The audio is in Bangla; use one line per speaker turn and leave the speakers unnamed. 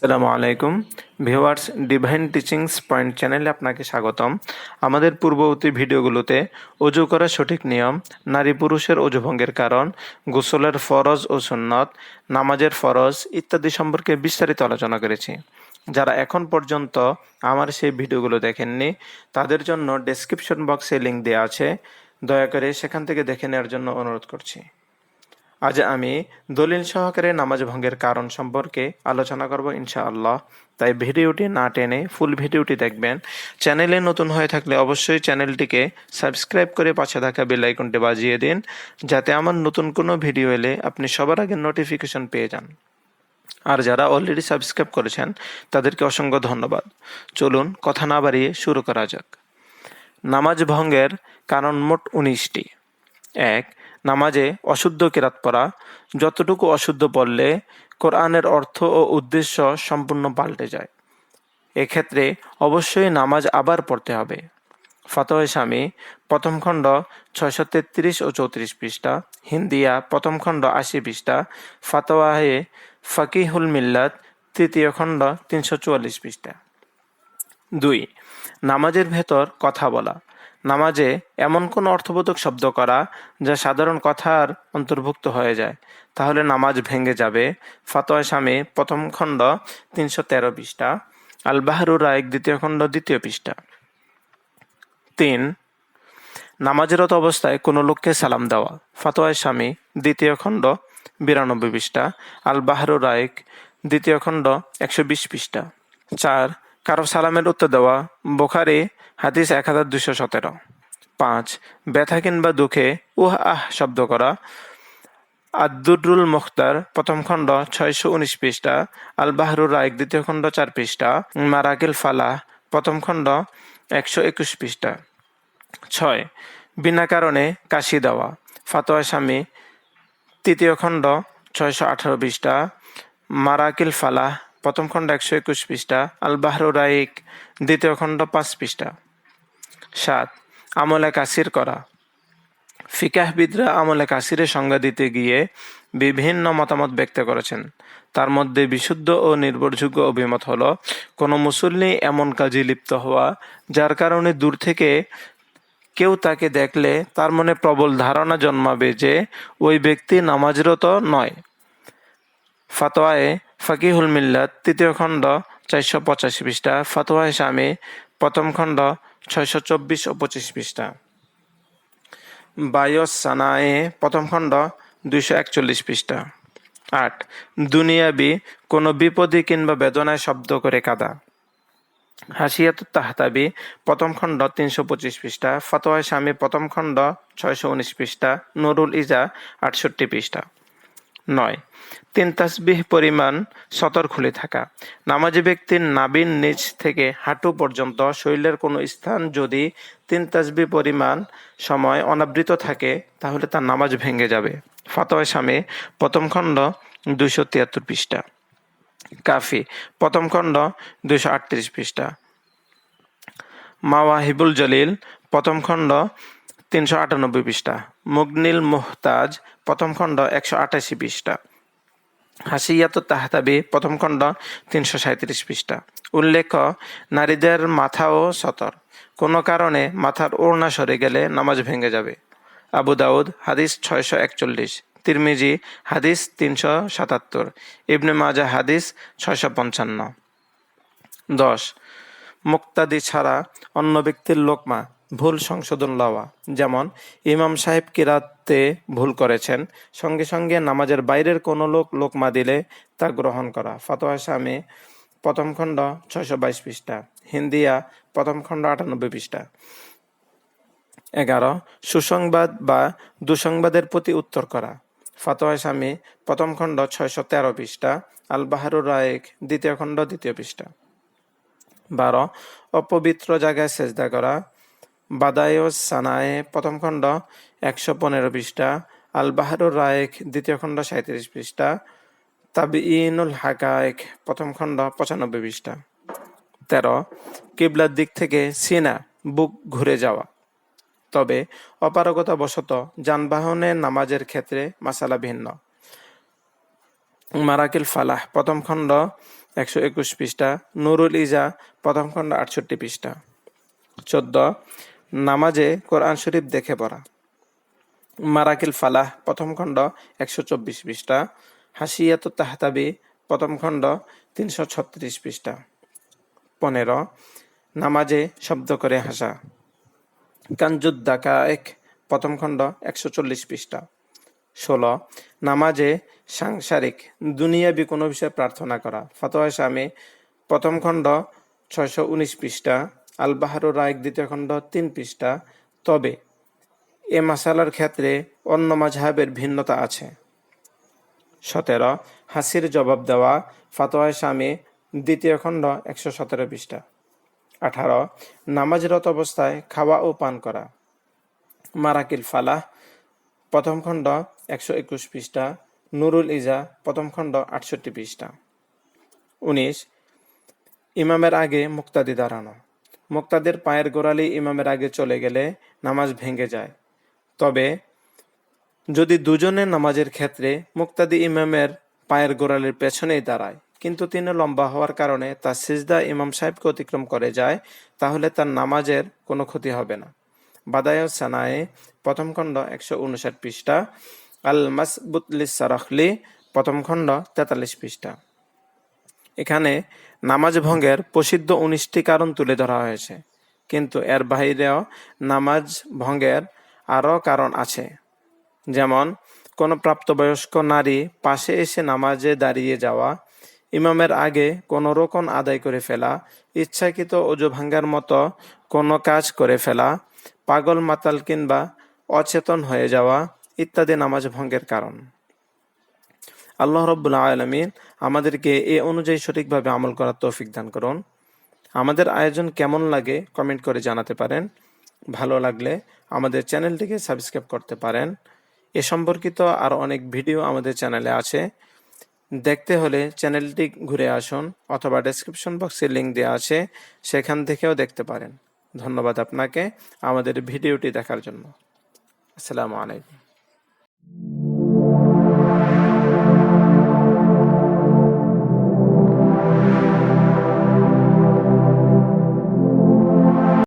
আসসালামু আলাইকুম। ভিউয়ার্স, ডিভাইন টিচিংস পয়েন্ট চ্যানেলে আপনাকে স্বাগতম। আমাদের পূর্ববর্তী ভিডিওগুলোতে অজু করার সঠিক নিয়ম, নারী পুরুষের অজুভঙ্গের কারণ, গোসলের ফরজ ও সুন্নত, নামাজের ফরজ ইত্যাদি সম্পর্কে বিস্তারিত আলোচনা করেছি। যারা এখন পর্যন্ত আমার সেই ভিডিওগুলো দেখেননি, তাদের জন্য ডেসক্রিপশন বক্সে লিঙ্ক দেওয়া আছে। দয়া করে সেখান থেকে দেখে নেওয়ার জন্য অনুরোধ করছি। আজ আমি দলিল সহকারে নামাজ ভঙ্গের কারণ সম্পর্কে আলোচনা করব ইনশাআল্লাহ। তাই ভিডিওটি না টেনে ফুল ভিডিওটি দেখবেন। চ্যানেলে নতুন হয়ে থাকলে অবশ্যই চ্যানেলটিকে সাবস্ক্রাইব করে পাশে থাকা বেল আইকনটি বাজিয়ে দিন, যাতে আমার নতুন কোনো ভিডিও এলে আপনি সবার আগে নোটিফিকেশন পেয়ে যান। আর যারা অলরেডি সাবস্ক্রাইব করেছেন, তাদেরকে অসংখ্য ধন্যবাদ। চলুন কথা না বাড়িয়ে শুরু করা যাক। নামাজ ভঙ্গের কারণ মোট উনিশটি। এক নামাজে অশুদ্ধ কেরাত পড়া, যতটুকু অশুদ্ধ পড়লে কোরআনের অর্থ ও উদ্দেশ্য সম্পূর্ণ পাল্টে যায়। এক্ষেত্রে অবশ্যই নামাজ আবার পড়তে হবে। ফতোয় স্বামী, প্রথম খণ্ড ছয়শো তেত্রিশ ও চৌত্রিশ পৃষ্ঠা, হিন্দিয়া প্রথম খণ্ড আশি পৃষ্ঠা, ফাতোয়াহে ফকিহুল মিল্লাত তৃতীয় খণ্ড তিনশো চুয়াল্লিশ পৃষ্ঠা। দুই, নামাজের ভেতর কথা বলা। নামাজে এমন কোনো অর্থবোধক শব্দ করা যা সাধারণ কথার অন্তর্ভুক্ত হয়ে যায়। তাহলে নামাজ ভেঙে যাবে। ফতোয়া স্বামী প্রথম খণ্ড তিনশো তেরো পৃষ্ঠা। আল বাহারুর রায়ক দ্বিতীয় খণ্ড দ্বিতীয় পৃষ্ঠা। তিন, নামাজেরত অবস্থায় কোনো লোককে সালাম দেওয়া। ফতোয়া স্বামী দ্বিতীয় খণ্ড বিরানব্বই পৃষ্ঠা। আল বাহারুর রায়ক দ্বিতীয় খণ্ড একশো বিশ পৃষ্ঠা। চার কারও সালামের উত্তর দেওয়া, বোখারি, হাদিস এক হাজার দুশো সতেরো। পাঁচ, ব্যথা কিংবা দুঃখে উহ আহ শব্দ করা। আদুরুল মুখতার, প্রথম খণ্ড, ছয়শো উনিশ পৃষ্ঠা। আল বাহরুর রায়ক দ্বিতীয় খণ্ড, চার পৃষ্ঠা। মারাকিল ফালাহ, প্রথম খণ্ড, একশো একুশ পৃষ্ঠা। ছয়, বিনা কারণে কাশি দেওয়া। ফাতোয়া স্বামী, তৃতীয় খণ্ড, ছয়শো আঠারো পৃষ্ঠা। মারাকিল ফালাহ প্রথম খণ্ড একশো একুশ পৃষ্ঠা আল বাহরু রাইক, দ্বিতীয় খণ্ড পাঁচ পৃষ্ঠা। সাত, আমলে কাসির করা। ফিকাহবিদরা আমলে কাসিরের সংজ্ঞা দিতে গিয়ে বিভিন্ন মতামত ব্যক্ত করেছেন। তার মধ্যে বিশুদ্ধ ও নির্ভরযোগ্য অভিমত হল, কোনো মুসল্লি এমন কাজে লিপ্ত হওয়া, যার কারণে দূর থেকে কেউ তাকে দেখলে তার মনে প্রবল ধারণা জন্মাবে যে ওই ব্যক্তি নামাজরত নয়। ফাতোয়ায়ে ফাকিহুল মিল্লাত, তৃতীয় খণ্ড, চারশো পঁচাশি পৃষ্ঠা ফাতোয়ায় স্বামী প্রথম খণ্ড, ছয়শো চব্বিশ ও পঁচিশ পৃষ্ঠা। বায়স সানায়ে প্রথম খণ্ড, দুইশো একচল্লিশ পৃষ্ঠা। আট, দুনিয়াবি কোনো বিপদে কিংবা বেদনায় শব্দ করে কাদা। হাসিয়াত তাহতাবি, প্রথম খণ্ড, তিনশো পঁচিশ পৃষ্ঠা। ফতোয়া স্বামী প্রথম খণ্ড, ছয়শো উনিশ পৃষ্ঠা। নুরুল ইজা, আটষট্টি পৃষ্ঠা। নয়। তিন তাসবিহ পরিমাণ সতর খুলে থাকা। নামাজি ব্যক্তির নাবিন নিচ থেকে হাঁটু পর্যন্ত শরীরের কোনো স্থান যদি তিন তাসবি পরিমাণ সময় অনাবৃত থাকে, তাহলে তার নামাজ ভেঙে যাবে। ফতোয়া স্বামী, প্রথম খণ্ড দুইশো তিয়াত্তর পৃষ্ঠা। কাফি, প্রথম খণ্ড দুইশো আটত্রিশ পৃষ্ঠা। মাওয়াহিবুল জলিল, প্রথম খণ্ড তিনশো আটানব্বই পৃষ্ঠা। মুগনিল মোহতাজ, প্রথম খণ্ড একশো আটাশি পৃষ্ঠা। হাসিয়াত তাহতাবি, প্রথম খণ্ড তিনশো সাঁত্রিশ পৃষ্ঠা। উল্লেখ নারীদের মাথা ও সতর। কোনো কারণে মাথার ওড়না সরে গেলে নামাজ ভেঙে যাবে। আবু দাউদ, হাদিস ছয়শো একচল্লিশ। তিরমিজি, হাদিস তিনশো সাতাত্তর। ইবনে মাজা হাদিস ছয়শো পঞ্চান্ন। দশ, মুক্তাদি ছাড়া অন্য ব্যক্তির লোকমা। ভুল সংশোধন লওয়া। যেমন, ইমাম সাহেব কিরাতে ভুল করেছেন, সঙ্গে সঙ্গে নামাজের বাইরের কোনো লোক লোকমা দিলে তা গ্রহণ করা। ফতোয়া স্বামী, প্রথম খণ্ড ছয়শো বাইশ পৃষ্ঠা। হিন্দিয়া, প্রথম খণ্ড আটানব্বই পৃষ্ঠা। এগারো, সুসংবাদ বা দুসংবাদের প্রতি উত্তর করা। ফতোয়া স্বামী, প্রথম খণ্ড ছয়শো তেরো পৃষ্ঠা। আল বাহারুর রায়েক, দ্বিতীয় খণ্ড, দ্বিতীয় পৃষ্ঠা। বারো, অপবিত্র জায়গায় সেজদা করা। বাদায়স সানায়ে, প্রথম খণ্ড, একশো পনেরো পৃষ্ঠা আল বাহারুর রায়েক, দ্বিতীয় খণ্ড সাঁত্রিশ পৃষ্ঠা তাবিইনুল হাকায়েক, প্রথম খণ্ড, পঁচানব্বই পৃষ্ঠা। তেরো, কিবলার দিক থেকে সিনা, বুক ঘুরে যাওয়া। তবে অপারগতা বশত যানবাহনের নামাজের ক্ষেত্রে মাসালা ভিন্ন। মারাকিল ফালাহ, প্রথম খণ্ড, একশো একুশ পৃষ্ঠা। নুরুল ইজা, প্রথম খণ্ড, আটষট্টি পৃষ্ঠা। চোদ্দ নামাজে কোরআন শরীফ দেখে পড়া। মারাকিল ফালাহ, প্রথম খণ্ড, একশো চব্বিশ পৃষ্ঠা। হাসিয়াত তাহতাবি, প্রথম খণ্ড, তিনশো ছত্রিশ পৃষ্ঠা। পনেরো, নামাজে শব্দ করে হাসা। কাঞ্জুদ্দাকা এক প্রথম খণ্ড, একশো চল্লিশ পৃষ্ঠা। ষোলো, নামাজে সাংসারিক, দুনিয়াবি কোনো বিষয়ে প্রার্থনা করা। ফতোয়া স্বামী, প্রথম খণ্ড, ছয়শো উনিশ পৃষ্ঠা। আল বাহারুর রায়ক দ্বিতীয় খণ্ড তিন পৃষ্ঠা। তবে, এ মাসালার ক্ষেত্রে অন্য মাঝহাবের ভিন্নতা আছে। সতেরো, হাসির জবাব দেওয়া ফাতোয়া স্বামী দ্বিতীয় খণ্ড একশো সতেরো পৃষ্ঠা। আঠারো, নামাজরত অবস্থায় খাওয়া ও পান করা। মারাকিল ফালাহ, প্রথম খণ্ড একশো একুশ পৃষ্ঠা। নুরুল ইজা, প্রথম খণ্ড আটষট্টি পৃষ্ঠা। উনিশ, ইমামের আগে মুক্তাদি দাঁড়ানো। মুক্তাদের পায়ের গোড়ালি ইমামের আগে চলে গেলে নামাজ ভেঙে যায়। তবে যদি দুজনের নামাজের ক্ষেত্রে মুক্তাদি ইমামের পায়ের গোড়ালির পেছনেই দাঁড়ায়, কিন্তু তিনি লম্বা হওয়ার কারণে তার সিজদা ইমাম সাহেবকে অতিক্রম করে যায়, তাহলে তার নামাজের কোনো ক্ষতি হবে না। বাদায় সানায়ে প্রথম খণ্ড একশো উনষাট পৃষ্ঠা আল মাসবুতলিস সারাখলি প্রথম খণ্ড তেতাল্লিশ পৃষ্ঠা। এখানে নামাজ ভঙ্গের প্রসিদ্ধ উনিশটি কারণ তুলে ধরা হয়েছে, কিন্তু এর বাইরেও নামাজ ভঙ্গের আরও কারণ আছে। যেমন, কোনো প্রাপ্তবয়স্ক নারী পাশে এসে নামাজে দাঁড়িয়ে যাওয়া, ইমামের আগে কোনো রকম আদায় করে ফেলা, ইচ্ছাকৃত অজু ভাঙ্গার মতো কোনো কাজ করে ফেলা, পাগল মাতাল কিংবা অচেতন হয়ে যাওয়া ইত্যাদি নামাজ ভঙ্গের কারণ। আল্লাহ রব্বুল্লা আলমিন আমাদেরকে এ অনুযায়ী সঠিকভাবে আমল করার তৌফিক দান করুন। আমাদের আয়োজন কেমন লাগে কমেন্ট করে জানাতে পারেন। ভালো লাগলে আমাদের চ্যানেলটিকে সাবস্ক্রাইব করতে পারেন। এ সম্পর্কিত আর অনেক ভিডিও আমাদের চ্যানেলে আছে। দেখতে হলে চ্যানেলটি ঘুরে আসুন অথবা ডেসক্রিপশন বক্সে লিঙ্ক দেওয়া আছে, সেখান থেকেও দেখতে পারেন। ধন্যবাদ আপনাকে আমাদের ভিডিওটি দেখার জন্য। আসসালামু আলাইকুম।